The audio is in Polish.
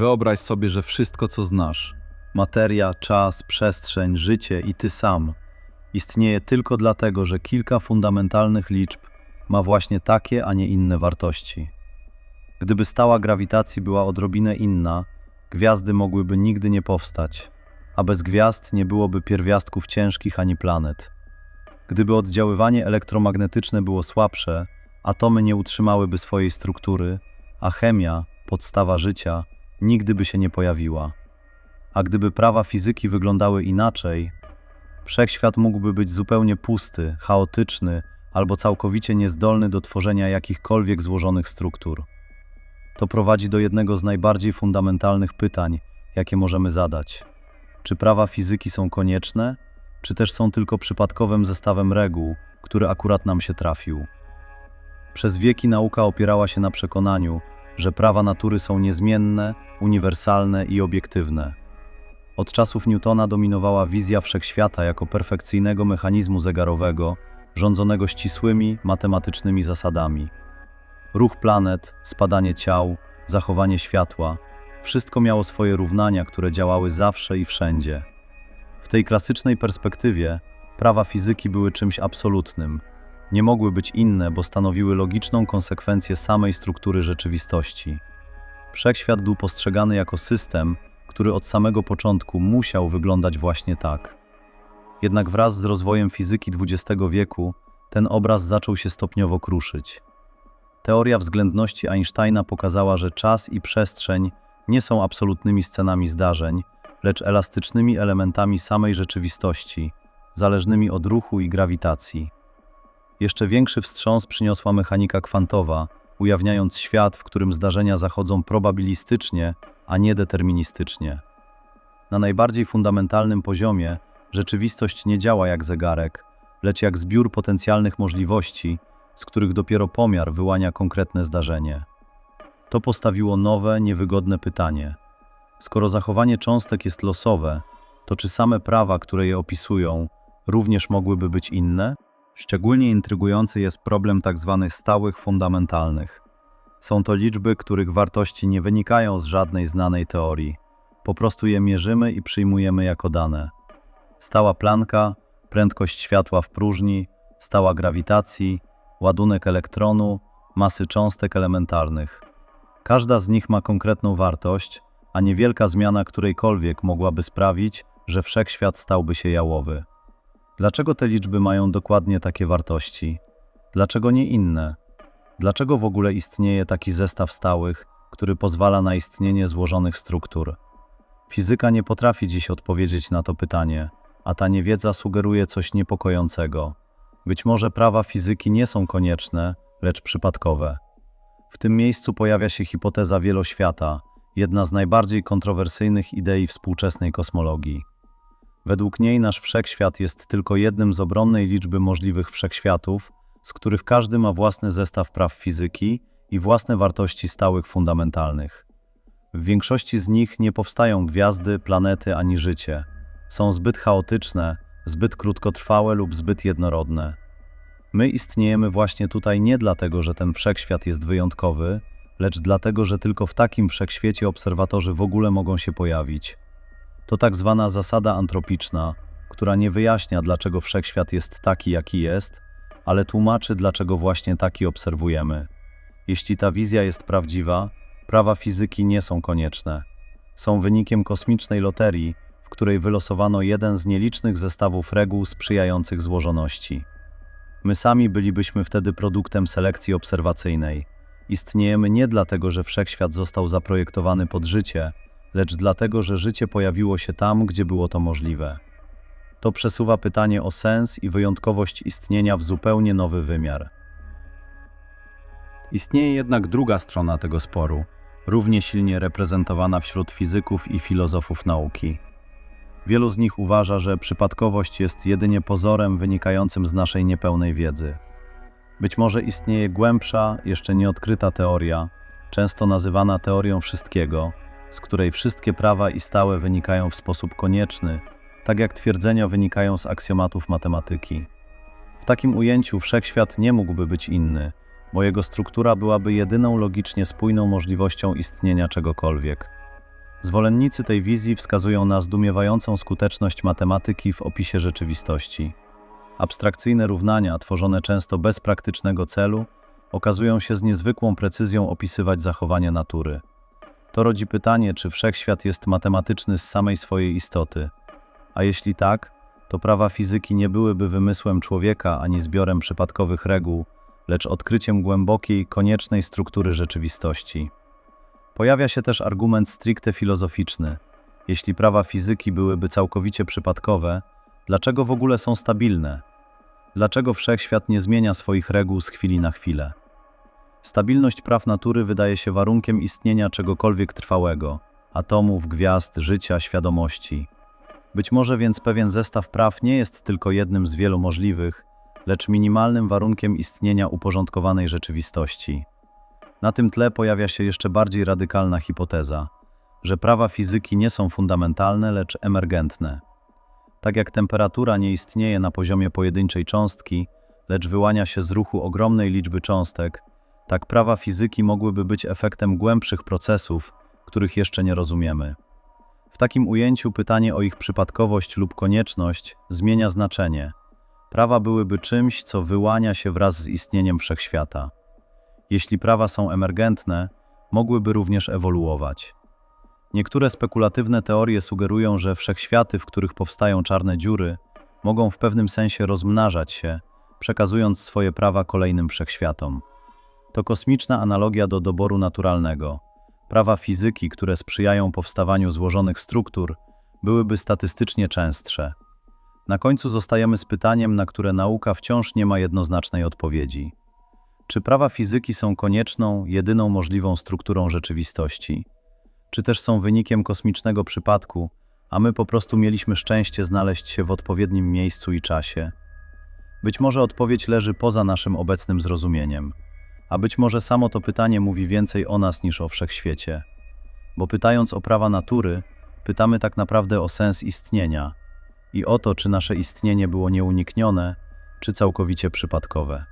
Wyobraź sobie, że wszystko, co znasz materia, czas, przestrzeń, życie i ty sam istnieje tylko dlatego, że kilka fundamentalnych liczb ma właśnie takie, a nie inne wartości. Gdyby stała grawitacji była odrobinę inna, gwiazdy mogłyby nigdy nie powstać, a bez gwiazd nie byłoby pierwiastków ciężkich ani planet. Gdyby oddziaływanie elektromagnetyczne było słabsze, atomy nie utrzymałyby swojej struktury, a chemia, podstawa życia, nigdy by się nie pojawiła. A gdyby prawa fizyki wyglądały inaczej, wszechświat mógłby być zupełnie pusty, chaotyczny albo całkowicie niezdolny do tworzenia jakichkolwiek złożonych struktur. To prowadzi do jednego z najbardziej fundamentalnych pytań, jakie możemy zadać. Czy prawa fizyki są konieczne, czy też są tylko przypadkowym zestawem reguł, który akurat nam się trafił? Przez wieki nauka opierała się na przekonaniu, że prawa natury są niezmienne, uniwersalne i obiektywne. Od czasów Newtona dominowała wizja wszechświata jako perfekcyjnego mechanizmu zegarowego, rządzonego ścisłymi, matematycznymi zasadami. Ruch planet, spadanie ciał, zachowanie światła wszystko miało swoje równania, które działały zawsze i wszędzie. W tej klasycznej perspektywie prawa fizyki były czymś absolutnym. Nie mogły być inne, bo stanowiły logiczną konsekwencję samej struktury rzeczywistości. Wszechświat był postrzegany jako system, który od samego początku musiał wyglądać właśnie tak. Jednak wraz z rozwojem fizyki XX wieku ten obraz zaczął się stopniowo kruszyć. Teoria względności Einsteina pokazała, że czas i przestrzeń nie są absolutnymi scenami zdarzeń, lecz elastycznymi elementami samej rzeczywistości, zależnymi od ruchu i grawitacji. Jeszcze większy wstrząs przyniosła mechanika kwantowa, ujawniając świat, w którym zdarzenia zachodzą probabilistycznie, a nie deterministycznie. Na najbardziej fundamentalnym poziomie rzeczywistość nie działa jak zegarek, lecz jak zbiór potencjalnych możliwości, z których dopiero pomiar wyłania konkretne zdarzenie. To postawiło nowe, niewygodne pytanie. Skoro zachowanie cząstek jest losowe, to czy same prawa, które je opisują, również mogłyby być inne? Szczególnie intrygujący jest problem tzw. stałych fundamentalnych. Są to liczby, których wartości nie wynikają z żadnej znanej teorii. Po prostu je mierzymy i przyjmujemy jako dane. Stała planka, prędkość światła w próżni, stała grawitacji, ładunek elektronu, masy cząstek elementarnych. Każda z nich ma konkretną wartość, a niewielka zmiana którejkolwiek mogłaby sprawić, że wszechświat stałby się jałowy. Dlaczego te liczby mają dokładnie takie wartości? Dlaczego nie inne? Dlaczego w ogóle istnieje taki zestaw stałych, który pozwala na istnienie złożonych struktur? Fizyka nie potrafi dziś odpowiedzieć na to pytanie, a ta niewiedza sugeruje coś niepokojącego. Być może prawa fizyki nie są konieczne, lecz przypadkowe. W tym miejscu pojawia się hipoteza wieloświata, jedna z najbardziej kontrowersyjnych idei współczesnej kosmologii. Według niej nasz wszechświat jest tylko jednym z obronnej liczby możliwych wszechświatów, z których każdy ma własny zestaw praw fizyki i własne wartości stałych fundamentalnych. W większości z nich nie powstają gwiazdy, planety ani życie. Są zbyt chaotyczne, zbyt krótkotrwałe lub zbyt jednorodne. My istniejemy właśnie tutaj nie dlatego, że ten wszechświat jest wyjątkowy, lecz dlatego, że tylko w takim wszechświecie obserwatorzy w ogóle mogą się pojawić. To tak zwana zasada antropiczna, która nie wyjaśnia, dlaczego wszechświat jest taki, jaki jest, ale tłumaczy, dlaczego właśnie taki obserwujemy. Jeśli ta wizja jest prawdziwa, prawa fizyki nie są konieczne. Są wynikiem kosmicznej loterii, w której wylosowano jeden z nielicznych zestawów reguł sprzyjających złożoności. My sami bylibyśmy wtedy produktem selekcji obserwacyjnej. Istniejemy nie dlatego, że wszechświat został zaprojektowany pod życie, lecz dlatego, że życie pojawiło się tam, gdzie było to możliwe. To przesuwa pytanie o sens i wyjątkowość istnienia w zupełnie nowy wymiar. Istnieje jednak druga strona tego sporu, równie silnie reprezentowana wśród fizyków i filozofów nauki. Wielu z nich uważa, że przypadkowość jest jedynie pozorem wynikającym z naszej niepełnej wiedzy. Być może istnieje głębsza, jeszcze nieodkryta teoria, często nazywana teorią wszystkiego, z której wszystkie prawa i stałe wynikają w sposób konieczny, tak jak twierdzenia wynikają z aksjomatów matematyki. W takim ujęciu wszechświat nie mógłby być inny, bo jego struktura byłaby jedyną logicznie spójną możliwością istnienia czegokolwiek. Zwolennicy tej wizji wskazują na zdumiewającą skuteczność matematyki w opisie rzeczywistości. Abstrakcyjne równania, tworzone często bez praktycznego celu, okazują się z niezwykłą precyzją opisywać zachowanie natury. To rodzi pytanie, czy wszechświat jest matematyczny z samej swojej istoty. A jeśli tak, to prawa fizyki nie byłyby wymysłem człowieka ani zbiorem przypadkowych reguł, lecz odkryciem głębokiej, koniecznej struktury rzeczywistości. Pojawia się też argument stricte filozoficzny. Jeśli prawa fizyki byłyby całkowicie przypadkowe, dlaczego w ogóle są stabilne? Dlaczego wszechświat nie zmienia swoich reguł z chwili na chwilę? Stabilność praw natury wydaje się warunkiem istnienia czegokolwiek trwałego atomów, gwiazd, życia, świadomości. Być może więc pewien zestaw praw nie jest tylko jednym z wielu możliwych, lecz minimalnym warunkiem istnienia uporządkowanej rzeczywistości. Na tym tle pojawia się jeszcze bardziej radykalna hipoteza, że prawa fizyki nie są fundamentalne, lecz emergentne. Tak jak temperatura nie istnieje na poziomie pojedynczej cząstki, lecz wyłania się z ruchu ogromnej liczby cząstek, tak prawa fizyki mogłyby być efektem głębszych procesów, których jeszcze nie rozumiemy. W takim ujęciu pytanie o ich przypadkowość lub konieczność zmienia znaczenie. Prawa byłyby czymś, co wyłania się wraz z istnieniem wszechświata. Jeśli prawa są emergentne, mogłyby również ewoluować. Niektóre spekulatywne teorie sugerują, że wszechświaty, w których powstają czarne dziury, mogą w pewnym sensie rozmnażać się, przekazując swoje prawa kolejnym wszechświatom. To kosmiczna analogia do doboru naturalnego. Prawa fizyki, które sprzyjają powstawaniu złożonych struktur, byłyby statystycznie częstsze. Na końcu zostajemy z pytaniem, na które nauka wciąż nie ma jednoznacznej odpowiedzi. Czy prawa fizyki są konieczną, jedyną możliwą strukturą rzeczywistości? Czy też są wynikiem kosmicznego przypadku, a my po prostu mieliśmy szczęście znaleźć się w odpowiednim miejscu i czasie? Być może odpowiedź leży poza naszym obecnym zrozumieniem. A być może samo to pytanie mówi więcej o nas niż o wszechświecie. Bo pytając o prawa natury, pytamy tak naprawdę o sens istnienia i o to, czy nasze istnienie było nieuniknione, czy całkowicie przypadkowe.